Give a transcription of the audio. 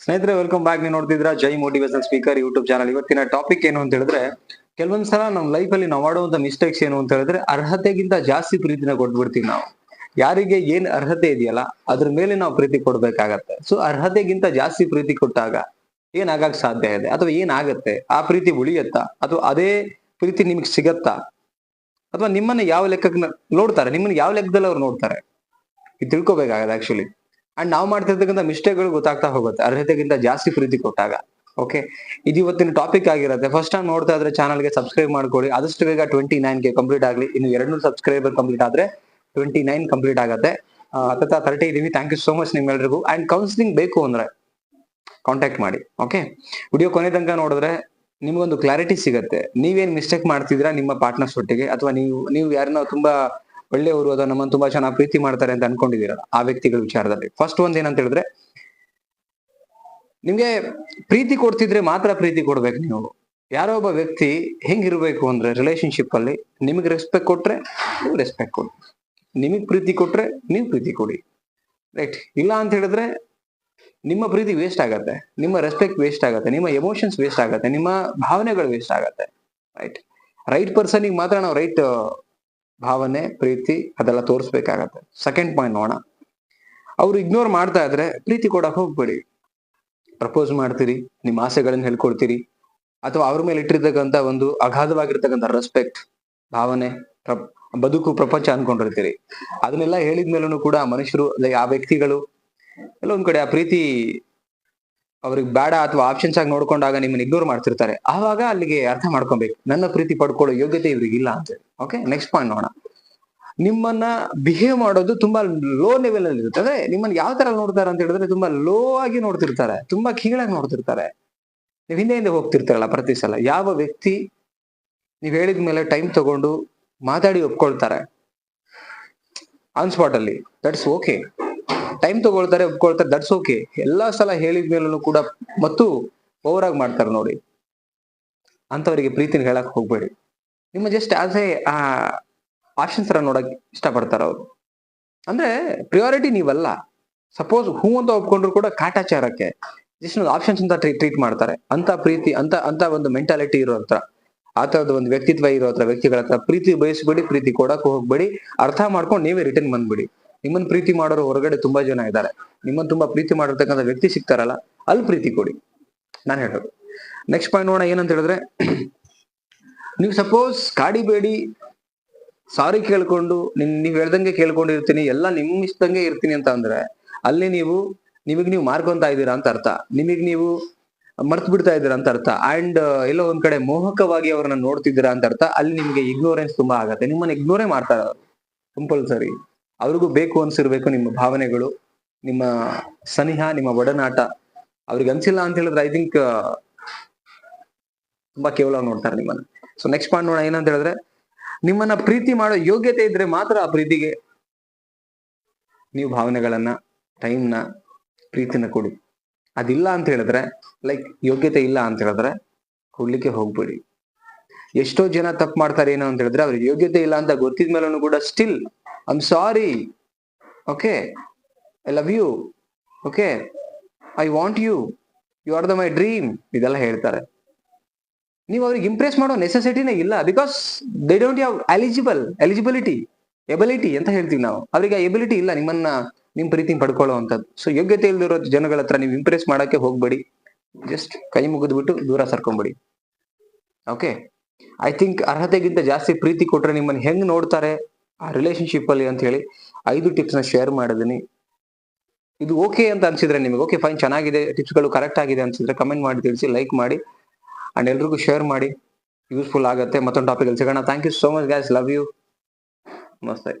ಸ್ನೇಹಿತರೆ welcome back ನೀವು ನೋಡ್ತಿದ್ರ Jai motivation speaker YouTube channel ಇವತ್ತಿನ ಟಾಪಿಕ್ ಏನು ಅಂತ ಹೇಳಿದ್ರೆ ಕೆಲವೊಂದ್ಸಲ ನಮ್ಮ ಲೈಫ್ ಅಲ್ಲಿ ನಾವು ಮಾಡುವಂತ ಮಿಸ್ಟೇಕ್ಸ್ ಏನು ಅಂತ ಹೇಳಿದ್ರೆ, ಅರ್ಹತೆಗಿಂತ ಜಾಸ್ತಿ ಪ್ರೀತಿನ ಕೊಟ್ಬಿಡ್ತೀವಿ ನಾವು. ಯಾರಿಗೆ ಏನ್ ಅರ್ಹತೆ ಇದೆಯಲ್ಲ, ಅದ್ರ ಮೇಲೆ ನಾವು ಪ್ರೀತಿ ಕೊಡ್ಬೇಕಾಗತ್ತೆ. ಸೊ ಅರ್ಹತೆಗಿಂತ ಜಾಸ್ತಿ ಪ್ರೀತಿ ಕೊಟ್ಟಾಗ ಏನಾಗಕ್ ಸಾಧ್ಯ ಇದೆ? ಅಥವಾ ಏನಾಗತ್ತೆ? ಆ ಪ್ರೀತಿ ಉಳಿಯತ್ತಾ? ಅಥವಾ ಅದೇ ಪ್ರೀತಿ ನಿಮ್ಗೆ ಸಿಗತ್ತಾ? ಅಥವಾ ನಿಮ್ಮನ್ನ ಯಾವ ಲೆಕ್ಕಕ್ಕೆ ನೋಡ್ತಾರೆ? ನಿಮ್ಮನ್ನ ಯಾವ ಲೆಕ್ಕದಲ್ಲಿ ಅವ್ರು ನೋಡ್ತಾರೆ? ಇದು ತಿಳ್ಕೊಬೇಕಾಗತ್ತೆ ಆಕ್ಚುಲಿ ಅಂಡ್ ನಾವು ಮಾಡ್ತಿರ್ತಕ್ಕಂಥ ಮಿಸ್ಟೇಕ್ಗಳು ಗೊತ್ತಾಗ್ತಾ ಹೋಗುತ್ತೆ. ಅರ್ಹತೆಗಿಂತ ಜಾಸ್ತಿ ಪ್ರೀತಿ ಕೊಟ್ಟಾಗ. ಓಕೆ ಇದು ಇವತ್ತಿನ ಟಾಪಿಕ್ ಆಗಿರುತ್ತೆ. ಫಸ್ಟ್ ಟೈಮ್ ನೋಡ್ತಾ ಇದ್ರೆ ಚಾನಲ್ಗೆ ಸಬ್ಸ್ಕ್ರೈಬ್ ಮಾಡ್ಕೊಳ್ಳಿ. ಆದಷ್ಟು ಬೇಗ ಟ್ವೆಂಟಿ ಗೆ ಕಂಪ್ಲೀಟ್ ಆಗಲಿ. ಇನ್ನು ಎರಡು ಸಬ್ಸ್ಕ್ರೈಬರ್ ಕಂಪ್ಲೀಟ್ ಆದರೆ ಟ್ವೆಂಟಿ ನೈನ್ ಕಂಪ್ಲೀಟ್ ಆಗುತ್ತೆ ಹತ್ತ ತರ್ಟಿ ಇದೀವಿ. ಥ್ಯಾಂಕ್ ಯು ಸೋ ಮಚ್ ನಿಮ್ಮೆಲ್ರಿಗೂ. ಆ್ಯಂಡ್ ಕೌನ್ಸಿಲಿಂಗ್ ಬೇಕು ಅಂದರೆ ಕಾಂಟ್ಯಾಕ್ಟ್ ಮಾಡಿ. ಓಕೆ ವಿಡಿಯೋ ಕೊನೆ ತನಕ ನೋಡಿದ್ರೆ ನಿಮಗೊಂದು ಕ್ಲಾರಿಟಿ ಸಿಗುತ್ತೆ. ನೀವೇನು ಮಿಸ್ಟೇಕ್ ಮಾಡ್ತಿದ್ದೀರಾ ನಿಮ್ಮ ಪಾರ್ಟ್ನರ್ಸ್ ಒಟ್ಟಿಗೆ? ಅಥವಾ ನೀವು ನೀವು ಯಾರನ್ನ ತುಂಬಾ ಒಳ್ಳೆಯವರು ಅಥವಾ ನಮ್ಮನ್ನು ತುಂಬಾ ಚೆನ್ನಾಗಿ ಪ್ರೀತಿ ಮಾಡ್ತಾರೆ ಅಂತ ಅನ್ಕೊಂಡಿದ್ದೀರಲ್ಲ ಆ ವ್ಯಕ್ತಿಗಳ ವಿಚಾರದಲ್ಲಿ? ಫಸ್ಟ್ ಒಂದ್ ಏನಂತ ಹೇಳಿದ್ರೆ, ನಿಮ್ಗೆ ಪ್ರೀತಿ ಕೊಡ್ತಿದ್ರೆ ಮಾತ್ರ ಪ್ರೀತಿ ಕೊಡ್ಬೇಕು ನೀವು. ಯಾರೋ ಒಬ್ಬ ವ್ಯಕ್ತಿ ಹೆಂಗಿರ್ಬೇಕು ಅಂದ್ರೆ ರಿಲೇಶನ್ಶಿಪ್ ಅಲ್ಲಿ ನಿಮಗೆ ರೆಸ್ಪೆಕ್ಟ್ ಕೊಟ್ರೆ ನೀವು ರೆಸ್ಪೆಕ್ಟ್ ಕೊಡಿ. ನಿಮಗ್ ಪ್ರೀತಿ ಕೊಟ್ರೆ ನೀವು ಪ್ರೀತಿ ಕೊಡಿ. ರೈಟ್ ಇಲ್ಲ ಅಂತ ಹೇಳಿದ್ರೆ ನಿಮ್ಮ ಪ್ರೀತಿ ವೇಸ್ಟ್ ಆಗತ್ತೆ. ನಿಮ್ಮ ರೆಸ್ಪೆಕ್ಟ್ ವೇಸ್ಟ್ ಆಗತ್ತೆ. ನಿಮ್ಮ ಎಮೋಷನ್ಸ್ ವೇಸ್ಟ್ ಆಗತ್ತೆ. ನಿಮ್ಮ ಭಾವನೆಗಳು ವೇಸ್ಟ್ ಆಗತ್ತೆ. ರೈಟ್ ರೈಟ್ ಪರ್ಸನಿಗೆ ಮಾತ್ರ ನಾವು ರೈಟ್ ಭಾವನೆ, ಪ್ರೀತಿ ಅದೆಲ್ಲ ತೋರಿಸ್ಬೇಕಾಗತ್ತೆ. ಸೆಕೆಂಡ್ ಪಾಯಿಂಟ್ ನೋಡೋಣ. ಅವ್ರು ಇಗ್ನೋರ್ ಮಾಡ್ತಾ ಇದ್ರೆ ಪ್ರೀತಿ ಕೊಡಕ್ ಹೋಗ್ಬೇಡಿ. ಪ್ರಪೋಸ್ ಮಾಡ್ತೀರಿ, ನಿಮ್ಮ ಆಸೆಗಳನ್ನ ಹೇಳ್ಕೊಡ್ತೀರಿ. ಅಥವಾ ಅವ್ರ ಮೇಲೆ ಇಟ್ಟಿರ್ತಕ್ಕಂಥ ಒಂದು ಅಗಾಧವಾಗಿರ್ತಕ್ಕಂಥ ರೆಸ್ಪೆಕ್ಟ್ ಭಾವನೆ ಬದುಕು, ಪ್ರಪಂಚ ಅನ್ಕೊಂಡಿರ್ತೀರಿ. ಅದನ್ನೆಲ್ಲ ಹೇಳಿದ್ಮೇಲೂ ಕೂಡ ಮನುಷ್ಯರು ಆ ವ್ಯಕ್ತಿಗಳು, ಎಲ್ಲ ಒಂದ್ ಕಡೆ ಆ ಪ್ರೀತಿ ಅವ್ರಿಗೆ ಬೇಡ ಅಥವಾ ಆಪ್ಷನ್ಸ್ ಆಗಿ ನೋಡ್ಕೊಂಡಾಗ ನಿಮ್ಮನ್ನ ಇಗ್ನೋರ್ ಮಾಡ್ತಿರ್ತಾರೆ. ಆವಾಗ ಅಲ್ಲಿಗೆ ಅರ್ಥ ಮಾಡ್ಕೊಬೇಕು. ನನ್ನ ಪ್ರೀತಿ ಪಡ್ಕೊಳ್ಳೋ ಯೋಗ್ಯತೆ ಇವ್ರಿಗೆ ಇಲ್ಲ ಅಂತ ಓಕೆ ನೆಕ್ಸ್ಟ್ ಪಾಯಿಂಟ್ ನೋಡೋಣ. ನಿಮ್ಮನ್ನ ಬಿಹೇವ್ ಮಾಡೋದು ತುಂಬಾ ಲೋ ಲೆವೆಲ್ ಅಲ್ಲಿ ಇರುತ್ತೆ. ಅಂದ್ರೆ ನಿಮ್ಮನ್ನ ಯಾವ ತರ ನೋಡ್ತಾರೆ ಅಂತ ಹೇಳಿದ್ರೆ ತುಂಬಾ ಲೋ ಆಗಿ ನೋಡ್ತಿರ್ತಾರೆ. ತುಂಬಾ ಕೀಳಾಗಿ ನೋಡ್ತಿರ್ತಾರೆ. ನೀವು ಹಿಂದೆ ಹಿಂದೆ ಹೋಗ್ತಿರ್ತಾರಲ್ಲ ಪ್ರತಿ ಸಲ. ಯಾವ ವ್ಯಕ್ತಿ ನೀವು ಹೇಳಿದ ಮೇಲೆ ಟೈಮ್ ತಗೊಂಡು ಮಾತಾಡಿ ಒಪ್ಕೊಳ್ತಾರೆ. ಆನ್ ಸ್ಪಾಟ್ ಅಲ್ಲಿ. ದಟ್ಸ್ ಓಕೆ ಟೈಮ್ ತಗೊಳ್ತಾರೆ ಒಪ್ಕೊಳ್ತಾರೆ ದಟ್ಸ್ ಎಲ್ಲಾ ಸಲ ಹೇಳಿದ ಮೇಲೂ ಕೂಡ ಮತ್ತು ಓವರ್ ಆಗಿ ಮಾಡ್ತಾರೆ ನೋಡಿ. ಅಂತವರಿಗೆ ಪ್ರೀತಿನ ಹೇಳಕ್ ಹೋಗ್ಬೇಡಿ. ನಿಮ್ಮ ಜಸ್ಟ್ ಆಸ್ ಎ ಆಪ್ಷನ್ಸ್ ತರ ನೋಡಕ್ ಇಷ್ಟಪಡ್ತಾರ ಅವರು. ಅಂದ್ರೆ ಪ್ರಿಯಾರಿಟಿ ನೀವಲ್ಲ. ಸಪೋಸ್ ಹೂ ಅಂತ ಒಪ್ಕೊಂಡ್ರು ಕೂಡ ಕಾಟಾಚಾರಕ್ಕೆ. ಜಸ್ಟ್ ಆಪ್ಷನ್ಸ್ ಅಂತ ಟ್ರೀಟ್ ಮಾಡ್ತಾರೆ. ಅಂತ ಪ್ರೀತಿ ಅಂತ ಅಂತ ಒಂದು ಮೆಂಟಾಲಿಟಿ ಇರೋ ಹತ್ರ. ಆ ತರದ ಒಂದು ವ್ಯಕ್ತಿತ್ವ ಇರೋ ಹತ್ರ, ವ್ಯಕ್ತಿಗಳ ಹತ್ರ ಪ್ರೀತಿ ಬಯಸ್ಬೇಡಿ, ಪ್ರೀತಿ ಕೊಡಕ್ ಹೋಗ್ಬೇಡಿ. ಅರ್ಥ ಮಾಡ್ಕೊಂಡು ನೀವೇ ರಿಟರ್ನ್ ಬಂದ್ಬಿಡಿ. ನಿಮ್ಮನ್ನ ಪ್ರೀತಿ ಮಾಡೋರು ಹೊರಗಡೆ ತುಂಬಾ ಜನ ಇದ್ದಾರೆ. ನಿಮ್ಮನ್ನ ತುಂಬಾ ಪ್ರೀತಿ ಮಾಡಿರ್ತಕ್ಕಂಥ ವ್ಯಕ್ತಿ ಸಿಗ್ತಾರಲ್ಲ, ಅಲ್ಲಿ ಪ್ರೀತಿ ಕೊಡಿ. ನಾನು ಹೇಳೋದು ನೆಕ್ಸ್ಟ್ ಪಾಯಿಂಟ್ ನೋಡೋಣ, ಏನಂತ ಹೇಳಿದ್ರೆ, ನೀವು ಸಪೋಸ್ ಕಾಡಿಬೇಡಿ ಸಾರಿ ಕೇಳ್ಕೊಂಡು, ನಿಮ್, ನೀವ್ ಹೇಳ್ದಂಗೆ ಕೇಳ್ಕೊಂಡಿರ್ತೀನಿ, ಎಲ್ಲ ನಿಮ್ ಇಷ್ಟಂಗೆ ಇರ್ತೀನಿ ಅಂತ ಅಂದ್ರೆ, ಅಲ್ಲಿ ನೀವು, ನಿಮಗ್ ನೀವು ಮಾರ್ಕೊಂತ ಇದ್ದೀರಾ ಅಂತ ಅರ್ಥ. ನಿಮಗ್ ನೀವು ಮರ್ತ್ ಬಿಡ್ತಾ ಇದ್ದೀರಾ ಅಂತ ಅರ್ಥ. ಅಂಡ್ ಎಲ್ಲೋ ಒಂದ್ ಕಡೆ ಮೋಹಕವಾಗಿ ಅವ್ರನ್ನ ನೋಡ್ತಿದ್ದೀರಾ ಅಂತ ಅರ್ಥ. ಅಲ್ಲಿ ನಿಮ್ಗೆ ಇಗ್ನೋರೆನ್ಸ್ ತುಂಬಾ ಆಗತ್ತೆ. ನಿಮ್ಮನ್ನ ಇಗ್ನೋರೇ ಮಾಡ್ತಾರ ಕಂಪಲ್ಸರಿ ಅವ್ರಿಗೂ ಬೇಕು ಅನ್ಸಿರ್ಬೇಕು ನಿಮ್ಮ ಭಾವನೆಗಳು, ನಿಮ್ಮ ಸನಿಹ, ನಿಮ್ಮ ಒಡನಾಟ. ಅವ್ರಿಗೆ ಅನ್ಸಿಲ್ಲ ಅಂತ ಹೇಳಿದ್ರೆ ಐ ಥಿಂಕ್ ತುಂಬಾ ಕೇವಲ ನೋಡ್ತಾರೆ ನಿಮ್ಮನ್ನ. ಸೊ ನೆಕ್ಸ್ಟ್ ಪಾಯಿಂಟ್ ನೋಡೋಣ, ಏನಂತ ಹೇಳಿದ್ರೆ, ನಿಮ್ಮನ್ನ ಪ್ರೀತಿ ಮಾಡೋ ಯೋಗ್ಯತೆ ಇದ್ರೆ ಮಾತ್ರ ಆ ಪ್ರೀತಿಗೆ ನೀವು ಭಾವನೆಗಳನ್ನ ಟೈಮ್ನ ಪ್ರೀತಿನ ಕೊಡಿ. ಅದಿಲ್ಲ ಅಂತ ಹೇಳಿದ್ರೆ ಲೈಕ್ ಯೋಗ್ಯತೆ ಇಲ್ಲ ಅಂತ ಹೇಳಿದ್ರೆ ಕೊಡ್ಲಿಕ್ಕೆ ಹೋಗ್ಬೇಡಿ. ಎಷ್ಟೋ ಜನ ತಪ್ಪು ಮಾಡ್ತಾರೆ ಏನೋ ಅಂತ ಹೇಳಿದ್ರೆ, ಅವ್ರಿಗೆ ಯೋಗ್ಯತೆ ಇಲ್ಲ ಅಂತ ಗೊತ್ತಿದ್ಮೇಲೂ ಕೂಡ still I'm sorry okay I love you okay I want you you are the my dream ಇದೆಲ್ಲ ಹೇಳ್ತಾರೆ. ನೀವು ಅವ್ರಿಗೆ ಇಂಪ್ರೆಸ್ ಮಾಡೋ ನೆಸೆಸಿಟಿನೇ ಇಲ್ಲ because they don't have eligible eligibility ability ಅಂತ ಹೇಳ್ತೀವಿ ನಾವು. ಅವರಿಗೆ ಎಬಿಲಿಟಿ ಇಲ್ಲ ನಿಮ್ಮನ್ನ ನಿಮ್ಮ ಪ್ರೀತಿ ಪಡ್ಕೊಳ್ಳೋ ಅಂತದ್ದು ಸೊ ಯೋಗ್ಯತೆ ಇಲ್ದಿರೋ ಜನಗಳ ಹತ್ರ ನೀವು ಇಂಪ್ರೆಸ್ ಮಾಡಕ್ಕೆ ಹೋಗ್ಬೇಡಿ. ಜಸ್ಟ್ ಕೈ ಮುಗಿದ್ಬಿಟ್ಟು ದೂರ ಸರ್ಕೊಂಬಿಡಿ. ಓಕೆ ಐ ಥಿಂಕ್ ಅರ್ಹತೆಗಿಂತ ಜಾಸ್ತಿ ಪ್ರೀತಿ ಕೊಟ್ರೆ ನಿಮ್ಮನ್ನ ಹೆಂಗ್ ನೋಡ್ತಾರೆ? ಆ ರಿಲೇಶನ್ಶಿಪ್ ಅಲ್ಲಿ ಅಂತ ಹೇಳಿ ಐದು ಟಿಪ್ಸ್ನ ಶೇರ್ ಮಾಡಿದೀನಿ. ಇದು ಓಕೆ ಅಂತ ಅನ್ಸಿದ್ರೆ ನಿಮಗೆ ಓಕೆ ಫೈನ್ ಚೆನ್ನಾಗಿದೆ ಟಿಪ್ಸ್ಗಳು ಕರೆಕ್ಟ್ ಆಗಿದೆ ಅನ್ಸಿದ್ರೆ ಕಮೆಂಟ್ ಮಾಡಿ, ತಿಳಿಸಿ ಲೈಕ್ ಮಾಡಿ ಅಂಡ್ ಎಲ್ರಿಗೂ ಶೇರ್ ಮಾಡಿ. ಯೂಸ್ಫುಲ್ ಆಗುತ್ತೆ ಮತ್ತೊಂದು ಟಾಪಿಕ್ ಅಲ್ಲಿ ಸಿಗೋಣ. Thank you so much guys love you ನಮಸ್ತೆ.